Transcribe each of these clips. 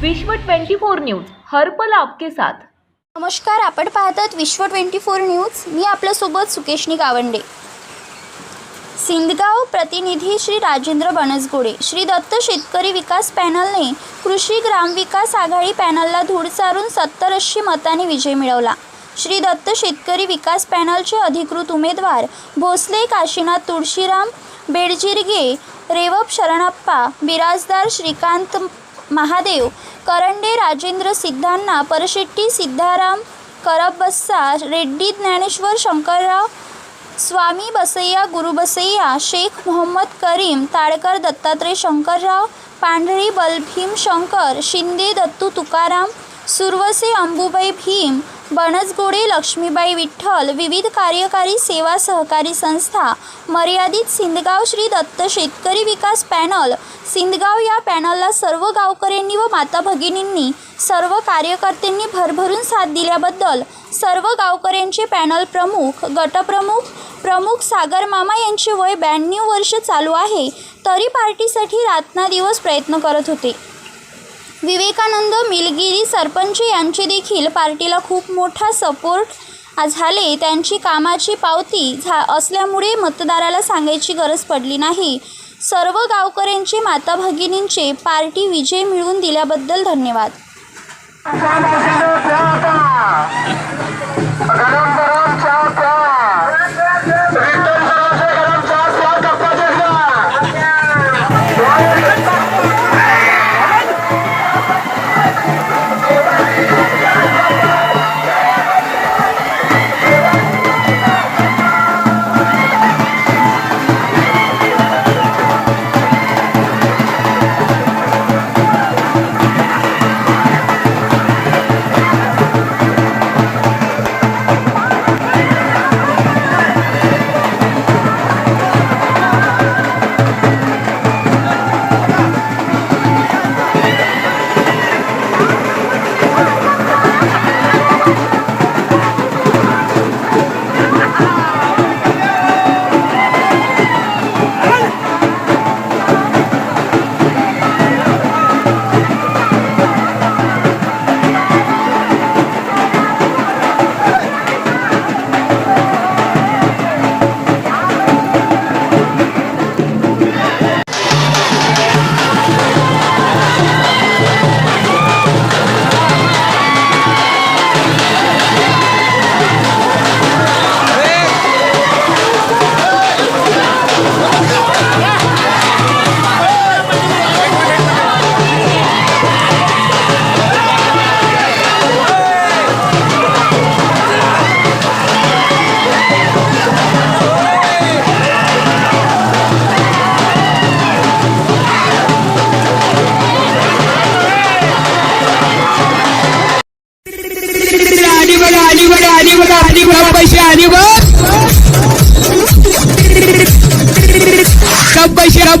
विश्व 24 न्यूज हर्पल आपके साथ. नमस्कार आपण पाहतात विश्व ट्वेंटी फोर न्यूज. मी आपल्यासोबत सुकेशनी गावंडे. सिंदगाव प्रतिनिधी श्री राजेंद्र बनसगोडे. श्री दत्त शेतकरी विकास पॅनलने कृषी ग्रामविकास आघाडी पॅनलला धूळ चारून सत्तर मताने विजय मिळवला. श्री दत्त शेतकरी विकास पॅनलचे अधिकृत उमेदवार भोसले काशीनाथ तुळशीराम बेडजिरगे रेवप शरणप्पा बिराजदार श्रीकांत महादेव. करंडे राजेंद्र सिद्धांना परशेट्टी सिद्धाराम करबस्सा रेड्डी ज्ञानेश्वर शंकरराव स्वामी बसैया गुरुबसैया शेख मोहम्मद करीम ताडकर दत्तात्रय शंकरराव पांढरी बलभीम शंकर शिंदे दत्तू तुकाराम सुरवसे अंबुबाई भीम बनसगोडे लक्ष्मीबाई विठ्ठल विविध कार्यकारी सेवा सहकारी संस्था मर्यादित सिंदगाव श्री दत्त शेतकरी विकास पॅनल. सिंदगाव या पॅनलला सर्व गावकऱ्यांनी व माता भगिनींनी सर्व कार्यकर्त्यांनी भरभरून साथ दिल्याबद्दल सर्व गावकऱ्यांचे पॅनल प्रमुख गटप्रमुख प्रमुख सागर मामा यांचे वय ब्याण्णव वर्ष चालू आहे. तरी पार्टीसाठी रात्रदिवस प्रयत्न करत होते. विवेकानंद मिलगिरी सरपंच यांचे देखील पार्टीला खूप मोठा सपोर्ट झाले. त्यांची कामाची पावती झा असल्यामुळे मतदाराला सांगायची गरज पडली नाही. सर्व गावकऱ्यांचे माता भगिनींचे पार्टी विजय मिळवून दिल्याबद्दल धन्यवाद.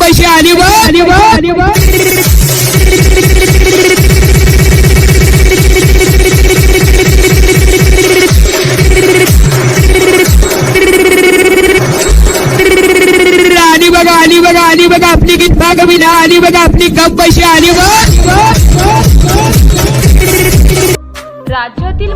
पैसे आली बघ आली बघ आली बघ आली बघा आपली गीत भाग विना आली बघा आपली कप पैसे आली बघ